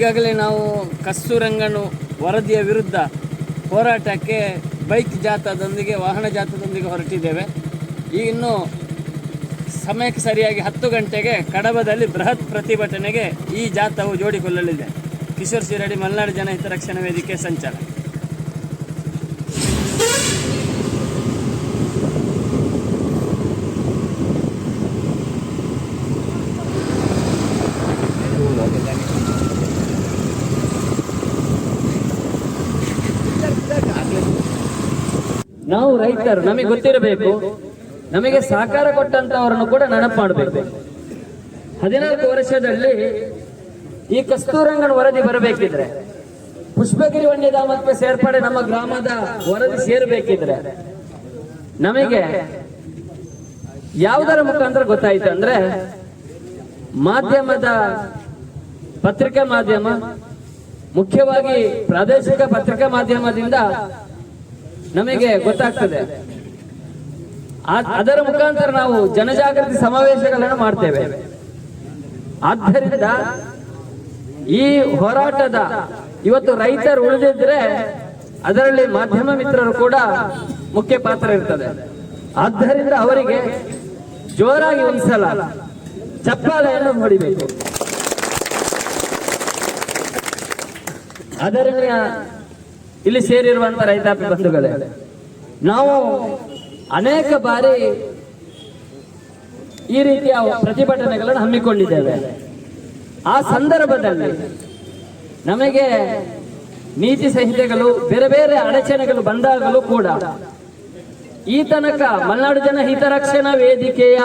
ಈಗಾಗಲೇ ನಾವು ಕಸ್ತೂರಂಗನು ವರದಿಯ ವಿರುದ್ಧ ಹೋರಾಟಕ್ಕೆ ಬೈಕ್ ಜಾಥಾದೊಂದಿಗೆ, ವಾಹನ ಜಾಥಾದೊಂದಿಗೆ ಹೊರಟಿದ್ದೇವೆ. ಈ ಇನ್ನು ಸಮಯಕ್ಕೆ ಸರಿಯಾಗಿ ಹತ್ತು ಗಂಟೆಗೆ ಕಡಬದಲ್ಲಿ ಬೃಹತ್ ಪ್ರತಿಭಟನೆಗೆ ಈ ಜಾಥಾವು ಜೋಡಿಕೊಳ್ಳಲಿದೆ. ಕಿಶೋರ್ ಶಿರಡಿ, ಮಲೆನಾಡು ಜನಹಿತ ರಕ್ಷಣಾ ವೇದಿಕೆ ಸಂಚಾರ ನಾವು ರೈತರು ನಮಗೆ ಗೊತ್ತಿರಬೇಕು, ನಮಗೆ ಸಹಕಾರ ಕೊಟ್ಟಂತವರನ್ನು ಕೂಡ ನೆನಪು ಮಾಡಬೇಕು. ಹದಿನಾಲ್ಕು ವರ್ಷದಲ್ಲಿ ಈ ಕಸ್ತೂರಂಗನ್ ವರದಿ ಬರಬೇಕಿದ್ರೆ, ಪುಷ್ಪಗಿರಿ ವನ್ಯಧಾಮಕ್ಕೆ ಸೇರ್ಪಡೆ ನಮ್ಮ ಗ್ರಾಮದ ವರದಿ ಸೇರಬೇಕಿದ್ರೆ, ನಮಗೆ ಯಾವುದರ ಮುಖಾಂತರ ಗೊತ್ತಾಯ್ತು ಅಂದ್ರೆ, ಮಾಧ್ಯಮದ ಪತ್ರಿಕಾ ಮಾಧ್ಯಮ, ಮುಖ್ಯವಾಗಿ ಪ್ರಾದೇಶಿಕ ಪತ್ರಿಕಾ ಮಾಧ್ಯಮದಿಂದ ನಮಗೆ ಗೊತ್ತಾಗ್ತದೆ. ಅದರ ಮುಖಾಂತರ ನಾವು ಜನಜಾಗೃತಿ ಸಮಾವೇಶಗಳನ್ನು ಮಾಡ್ತೇವೆ. ಆದ್ದರಿಂದ ಈ ಹೋರಾಟದ ಇವತ್ತು ರೈತರು ಉಳಿದಿದ್ರೆ ಅದರಲ್ಲಿ ಮಾಧ್ಯಮ ಮಿತ್ರರು ಕೂಡ ಮುಖ್ಯ ಪಾತ್ರ ಇರ್ತದೆ. ಆದ್ದರಿಂದ ಅವರಿಗೆ ಜೋರಾಗಿ ಒಂದ್ಸಲ ಚಪ್ಪಾಳೆಯನ್ನು ಹೊಡಿಬೇಕು. ಅದರಿಂದ ಇಲ್ಲಿ ಸೇರಿರುವಂತ ರೈತಾಪಿ ಬಂಧುಗಳೇ, ನಾವು ಅನೇಕ ಬಾರಿ ಈ ರೀತಿಯ ಪ್ರತಿಭಟನೆಗಳನ್ನು ಹಮ್ಮಿಕೊಂಡಿದ್ದೇವೆ. ಆ ಸಂದರ್ಭದಲ್ಲಿ ನಮಗೆ ನೀತಿ ಸಂಹಿತೆಗಳು, ಬೇರೆ ಬೇರೆ ಅಡಚಣೆಗಳು ಬಂದಾಗಲೂ ಕೂಡ ಈ ತನಕ ಮಲೆನಾಡು ಜನ ಹಿತರಕ್ಷಣಾ ವೇದಿಕೆಯ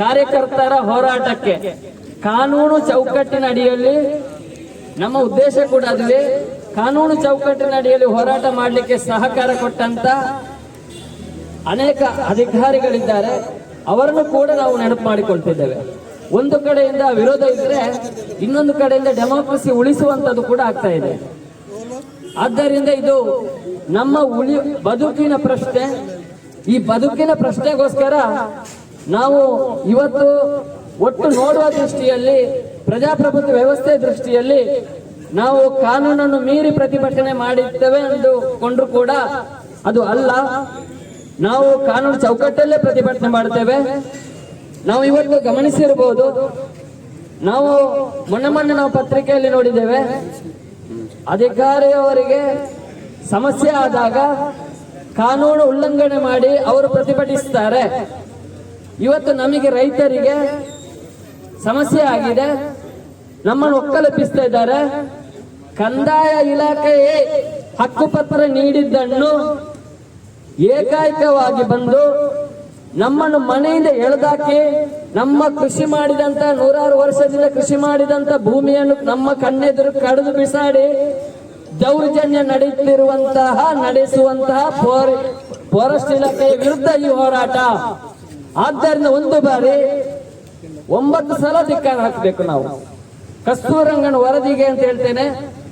ಕಾರ್ಯಕರ್ತರ ಹೋರಾಟಕ್ಕೆ ಕಾನೂನು ಚೌಕಟ್ಟಿನ ಅಡಿಯಲ್ಲಿ ನಮ್ಮ ಉದ್ದೇಶ ಕೂಡ ಅದುವೇ ಕಾನೂನು ಚೌಕಟ್ಟಿನ ಅಡಿಯಲ್ಲಿ ಹೋರಾಟ ಮಾಡಲಿಕ್ಕೆ ಸಹಕಾರ ಕೊಟ್ಟಂತ ಅನೇಕ ಅಧಿಕಾರಿಗಳಿದ್ದಾರೆ. ಅವರನ್ನು ಕೂಡ ನಾವು ನೆನಪು ಮಾಡಿಕೊಳ್ತಿದ್ದೇವೆ. ಒಂದು ಕಡೆಯಿಂದ ವಿರೋಧ ಇದ್ರೆ ಇನ್ನೊಂದು ಕಡೆಯಿಂದ ಡೆಮೋಕ್ರಸಿ ಉಳಿಸುವಂತದ್ದು ಕೂಡ ಆಗ್ತಾ ಇದೆ. ಆದ್ದರಿಂದ ಇದು ನಮ್ಮ ಉಳಿ ಬದುಕಿನ ಪ್ರಶ್ನೆ. ಈ ಬದುಕಿನ ಪ್ರಶ್ನೆಗೋಸ್ಕರ ನಾವು ಇವತ್ತು ಒಟ್ಟು ನೋಡುವ ದೃಷ್ಟಿಯಲ್ಲಿ, ಪ್ರಜಾಪ್ರಭುತ್ವ ವ್ಯವಸ್ಥೆ ದೃಷ್ಟಿಯಲ್ಲಿ ನಾವು ಕಾನೂನನ್ನು ಮೀರಿ ಪ್ರತಿಭಟನೆ ಮಾಡಿದ್ದೇವೆ ಅಂದುಕೊಂಡ್ರು ಕೂಡ ಅದು ಅಲ್ಲ. ನಾವು ಕಾನೂನು ಚೌಕಟ್ಟಲ್ಲೇ ಪ್ರತಿಭಟನೆ ಮಾಡ್ತೇವೆ. ನಾವು ಇವತ್ತು ಗಮನಿಸಿರಬಹುದು, ನಾವು ಮೊನ್ನೆ ಮೊನ್ನೆ ನಾವು ಪತ್ರಿಕೆಯಲ್ಲಿ ನೋಡಿದ್ದೇವೆ, ಅಧಿಕಾರಿಯವರಿಗೆ ಸಮಸ್ಯೆ ಆದಾಗ ಕಾನೂನು ಉಲ್ಲಂಘನೆ ಮಾಡಿ ಅವರು ಪ್ರತಿಭಟಿಸ್ತಾರೆ. ಇವತ್ತು ನಮಗೆ ರೈತರಿಗೆ ಸಮಸ್ಯೆ ಆಗಿದೆ. ನಮ್ಮನ್ನು ಒಕ್ಕಲೆಬ್ಬಿಸ್ತಾ ಇದ್ದಾರೆ. ಕಂದಾಯ ಇಲಾಖೆಯೇ ಹಕ್ಕುಪತ್ರ ನೀಡಿದ್ದನ್ನು ಏಕಾಏಕವಾಗಿ ಬಂದು ನಮ್ಮನ್ನು ಮನೆಯಿಂದ ಎಳೆದಾಕಿ ನಮ್ಮ ಕೃಷಿ ಮಾಡಿದಂತ ನೂರಾರು ವರ್ಷದಿಂದ ಕೃಷಿ ಮಾಡಿದಂತ ಭೂಮಿಯನ್ನು ನಮ್ಮ ಕಣ್ಣೆದುರು ಕಡಿದು ಬಿಸಾಡಿ ದೌರ್ಜನ್ಯ ನಡೆಯುತ್ತಿರುವಂತಹ, ನಡೆಸುವಂತಹ ಫೋರ್- ಫಾರೆಸ್ಟ್ ಇಲಾಖೆಯ ವಿರುದ್ಧ ಈ ಹೋರಾಟ. ಆದ್ದರಿಂದ ಒಂದು ಬಾರಿ ಒಂಬತ್ತು ಸಲ ಧಿಕ್ಕಾರ ಹಾಕಬೇಕು ನಾವು. ಕಸ್ತೂರಂಗನ ವರದಿಗೆ ಅಂತ ಹೇಳ್ತೇನೆ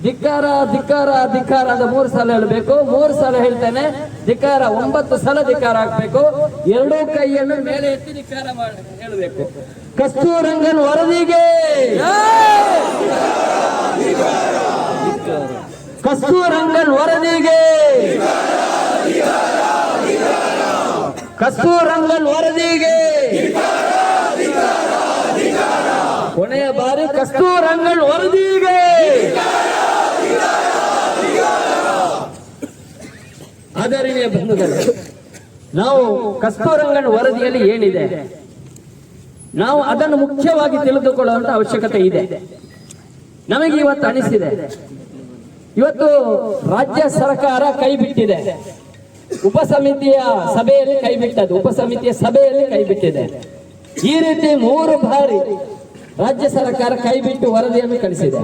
ಧಿಕ್ಕಾರ ಧಿಕ್ಕಾರ ಧಿಕ್ಕಾರ ಅಂತ ಮೂರು ಸಲ ಹೇಳಬೇಕು. ಮೂರು ಸಲ ಹೇಳ್ತೇನೆ. ಧಿಕ್ಕಾರ, ಒಂಬತ್ತು ಸಲ ಧಿಕ್ಕಾರ ಹಾಕ್ಬೇಕು. ಎರಡೂ ಕೈಯನ್ನು ಮೇಲೆ ಎತ್ತಿ ಧಿಕ್ಕಾರ ಹೇಳಬೇಕು. ಕಸ್ತೂರಂಗನ್ ವರದಿಗೆ! ಕಸ್ತೂರಂಗನ್ ವರದಿಗೆ! ಕಸ್ತೂರಂಗನ್ ವರದಿಗೆ! ಕೊನೆಯ ಬಾರಿ ಕಸ್ತೂರಂಗನ್ ವರದಿಗೆ! ಆದರಣೀಯ ಬಂಧುಗಳು, ನಾವು ಕಸ್ತೂರಂಗನ್ ವರದಿಯಲ್ಲಿ ಏನಿದೆ? ನಾವು ಅದನ್ನು ಮುಖ್ಯವಾಗಿ ತಿಳಿದುಕೊಳ್ಳುವಂತ ಅವಶ್ಯಕತೆ ಇದೆ. ನಮಗೆ ಇವತ್ತು ಅನಿಸಿದೆ. ಇವತ್ತು ರಾಜ್ಯ ಸರ್ಕಾರ ಕೈ ಬಿಟ್ಟಿದೆ. ಉಪಸಮಿತಿಯ ಸಭೆಯಲ್ಲಿ ಕೈ ಬಿಟ್ಟದ್ದು, ಉಪಸಮಿತಿಯ ಸಭೆಯಲ್ಲಿ ಕೈ ಬಿಟ್ಟಿದೆ. ಈ ರೀತಿ ಮೂರು ಬಾರಿ ರಾಜ್ಯ ಸರ್ಕಾರ ಕೈ ಬಿಟ್ಟು ವರದಿಯನ್ನು ಕಳಿಸಿದೆ.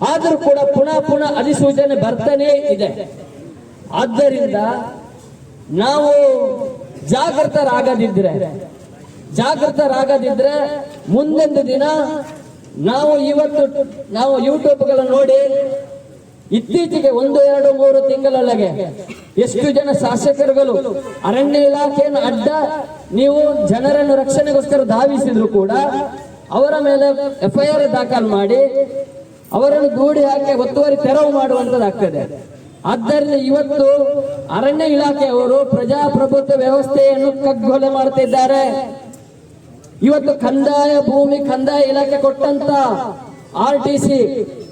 ಆದರೂ ಕೂಡ ಪುನಃ ಪುನಃ ಅಧಿಸೂಚನೆ ಬರ್ತಾನೇ ಇದೆ. ಆದ್ದರಿಂದ ನಾವು ಜಾಗೃತರಾಗದಿದ್ರೆ ಜಾಗೃತರಾಗದಿದ್ರೆ ಮುಂದೊಂದು ದಿನ ನಾವು ಇವತ್ತು ನಾವು ಯೂಟ್ಯೂಬ್ಗಳನ್ನು ನೋಡಿ ಇತ್ತೀಚೆಗೆ ಒಂದು, ಎರಡು, ಮೂರು ತಿಂಗಳೊಳಗೆ ಎಷ್ಟು ಜನ ಶಾಸಕರುಗಳು ಅರಣ್ಯ ಇಲಾಖೆಯನ್ನು ಅಡ್ಡ ನೀವು ಜನರನ್ನು ರಕ್ಷಣೆಗೋಸ್ಕರ ಧಾವಿಸಿದ್ರು ಕೂಡ ಅವರ ಮೇಲೆ ಎಫ್ಐಆರ್ ದಾಖಲು ಮಾಡಿ ಅವರನ್ನು ದೂಡಿ ಹಾಕಿ ಒತ್ತುವರಿ ತೆರವು ಮಾಡುವಂತದ್ದಾಗ್ತದೆ ಆದ್ದರಿಂದ ಇವತ್ತು ಅರಣ್ಯ ಇಲಾಖೆಯವರು ಪ್ರಜಾಪ್ರಭುತ್ವ ವ್ಯವಸ್ಥೆಯನ್ನು ಕಗ್ಗೊಲೆ ಮಾಡುತ್ತಿದ್ದಾರೆ. ಇವತ್ತು ಕಂದಾಯ ಭೂಮಿ ಕಂದಾಯ ಇಲಾಖೆ ಕೊಟ್ಟಂತ ಆರ್ ಟಿ ಸಿ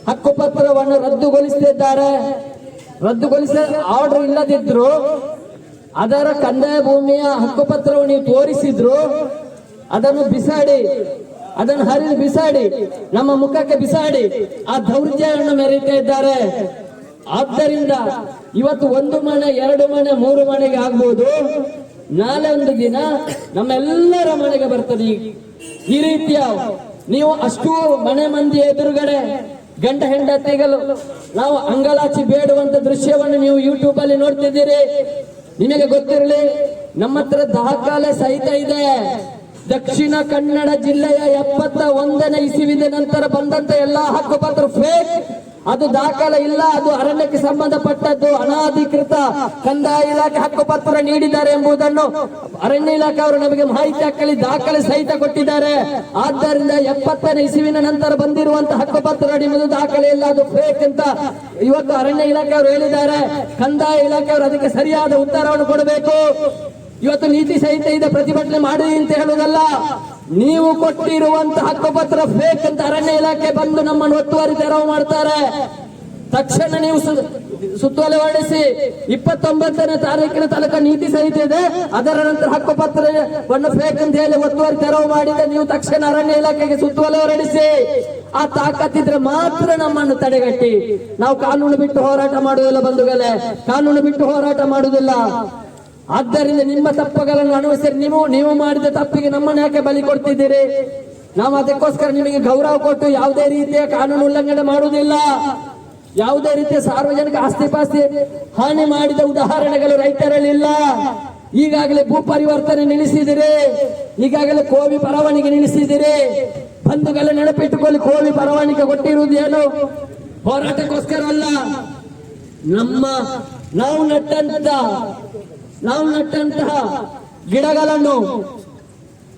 ಹಕ್ಕುಪತ್ರವನ್ನು ರದ್ದುಗೊಳಿಸುತ್ತಿದ್ದಾರೆ ರದ್ದುಗೊಳಿಸ ಆರ್ಡರ್ ಇಲ್ಲದಿದ್ರು ಅದರ ಕಂದಾಯ ಭೂಮಿಯ ಹಕ್ಕುಪತ್ರವನ್ನು ನೀವು ತೋರಿಸಿದ್ರು ಅದನ್ನು ಬಿಸಾಡಿ ಅದನ್ನು ಹರಿದು ಬಿಸಾಡಿ, ನಮ್ಮ ಮುಖಕ್ಕೆ ಬಿಸಾಡಿ, ಆ ದೌರ್ಜನ್ಯವನ್ನು ಮೆರೀತಾ ಇದ್ದಾರೆ. ಆದ್ದರಿಂದ ಇವತ್ತು ಒಂದು ಮನೆ, ಎರಡು ಮನೆ, ಮೂರು ಮನೆಗೆ ಆಗ್ಬೋದು. ನಾಳೆ ಒಂದು ದಿನ ನಮ್ಮೆಲ್ಲರ ಮನೆಗೆ ಬರ್ತದೆ ಈ- ಈ ರೀತಿಯ ನೀವು ಅಷ್ಟು ಮನೆ ಮಂದಿ ಎದುರುಗಡೆ ಗಂಡ ಹೆಂಡತಿಗಳು, ನಾವು ಅಂಗಲಾಚಿ ಬೇಡುವಂತ ದೃಶ್ಯವನ್ನು ನೀವು ಯೂಟ್ಯೂಬ್ ಅಲ್ಲಿ ನೋಡ್ತಿದ್ದೀರಿ. ನಿಮಗೆ ಗೊತ್ತಿರಲಿ, ನಮ್ಮ ಹತ್ರ ದಾಖಲೆ ಸಹಿತ ಇದೆ. ದಕ್ಷಿಣ ಕನ್ನಡ ಜಿಲ್ಲೆಯ ಎಪ್ಪತ್ತ ಒಂದನೇ ಇಸುವಿನ ನಂತರ ಬಂದಂತ ಎಲ್ಲಾ ಹಕ್ಕುಪತ್ರ ಫೇಕ್ ಅದು ದಾಖಲೆ ಇಲ್ಲ, ಅದು ಅರಣ್ಯಕ್ಕೆ ಸಂಬಂಧಪಟ್ಟದ್ದು ಅನಾಧಿಕೃತ ಕಂದಾಯ ಇಲಾಖೆ ಹಕ್ಕುಪತ್ರ ನೀಡಿದ್ದಾರೆ ಎಂಬುದನ್ನು ಅರಣ್ಯ ಇಲಾಖೆ ಅವರು ನಮಗೆ ಮಾಹಿತಿ ಹಾಕಲಿ, ದಾಖಲೆ ಸಹಿತ ಕೊಟ್ಟಿದ್ದಾರೆ. ಆದ್ದರಿಂದ ಎಪ್ಪತ್ತನೇ ಇಸುವಿನ ನಂತರ ಬಂದಿರುವಂತಹ ಹಕ್ಕುಪತ್ರ ನಿಮ್ಮದು ದಾಖಲೆ ಇಲ್ಲ, ಅದು ಫೇಕ್ ಅಂತ ಇವತ್ತು ಅರಣ್ಯ ಇಲಾಖೆ ಅವರು ಹೇಳಿದ್ದಾರೆ. ಕಂದಾಯ ಇಲಾಖೆ ಅವರು ಅದಕ್ಕೆ ಸರಿಯಾದ ಉತ್ತರವನ್ನು ಕೊಡಬೇಕು. ಇವತ್ತು ನೀತಿ ಸಹಿತ ಇದೆ, ಪ್ರತಿಭಟನೆ ಮಾಡಿ ಅಂತ ಹೇಳುವುದಲ್ಲ. ನೀವು ಕೊಟ್ಟಿರುವಂತಹ ಹಕ್ಕುಪತ್ರ ಫೇಕ್ ಅಂತ ಅರಣ್ಯ ಇಲಾಖೆ ಬಂದು ನಮ್ಮನ್ನು ಒತ್ತುವರಿ ತೆರವು ಮಾಡ್ತಾರೆ. ತಕ್ಷಣ ನೀವು ಸುತ್ತೋಲೆ ಹೊರಡಿಸಿ, ಇಪ್ಪತ್ತೊಂಬತ್ತನೇ ತಾರೀಕಿನ ತನಕ ನೀತಿ ಸಹಿತ ಇದೆ, ಅದರ ನಂತರ ಹಕ್ಕುಪತ್ರವನ್ನು ಫೇಕ್ ಅಂತ ಹೇಳಿ ಒತ್ತುವರಿ ತೆರವು ಮಾಡಿದ್ರೆ ನೀವು ತಕ್ಷಣ ಅರಣ್ಯ ಇಲಾಖೆಗೆ ಸುತ್ತೋಲೆ ಹೊರಡಿಸಿ. ಆ ತಾಕತ್ತಿದ್ರೆ ಮಾತ್ರ ನಮ್ಮನ್ನು ತಡೆಗಟ್ಟಿ. ನಾವು ಕಾನೂನು ಬಿಟ್ಟು ಹೋರಾಟ ಮಾಡುವುದಿಲ್ಲ ಬಂಧುಗಳೇ, ಕಾನೂನು ಬಿಟ್ಟು ಹೋರಾಟ ಮಾಡುವುದಿಲ್ಲ. ಆದ್ದರಿಂದ ನಿಮ್ಮ ತಪ್ಪುಗಳನ್ನು ಅನುಸರಿಸಿ ನೀವು ನೀವು ಮಾಡಿದ ತಪ್ಪಿಗೆ ನಮ್ಮನ್ನು ಯಾಕೆ ಬಲಿ ಕೊಡ್ತಿದ್ದೀರಿ? ನಾವು ಅದಕ್ಕೋಸ್ಕರ ನಿಮಗೆ ಗೌರವ ಕೊಟ್ಟು ಯಾವುದೇ ರೀತಿಯ ಕಾನೂನು ಉಲ್ಲಂಘನೆ ಮಾಡುವುದಿಲ್ಲ. ಯಾವುದೇ ರೀತಿಯ ಸಾರ್ವಜನಿಕ ಆಸ್ತಿ ಪಾಸ್ತಿ ಹಾನಿ ಮಾಡಿದ ಉದಾಹರಣೆಗಳು ರೈತರಲ್ಲಿಲ್ಲ ಈಗಾಗಲೇ ಭೂ ಪರಿವರ್ತನೆ ನಿಲ್ಲಿಸಿದಿರಿ. ಈಗಾಗಲೇ ಕೋವಿ ಪರವಾನಿಗೆ ನಿಲ್ಲಿಸಿದಿರಿ. ಬಂಧುಗಳ ನೆನಪಿಟ್ಟುಕೊಳ್ಳಿ, ಕೋವಿ ಪರವಾನಿಗೆ ಕೊಟ್ಟಿರುವುದು ಏನು? ಹೋರಾಟಕ್ಕೋಸ್ಕರ ಅಲ್ಲ. ನಮ್ಮ ನಾವು ನಟ್ಟಂತ ನಾವು ನಟ್ಟಂತಹ ಗಿಡಗಳನ್ನು,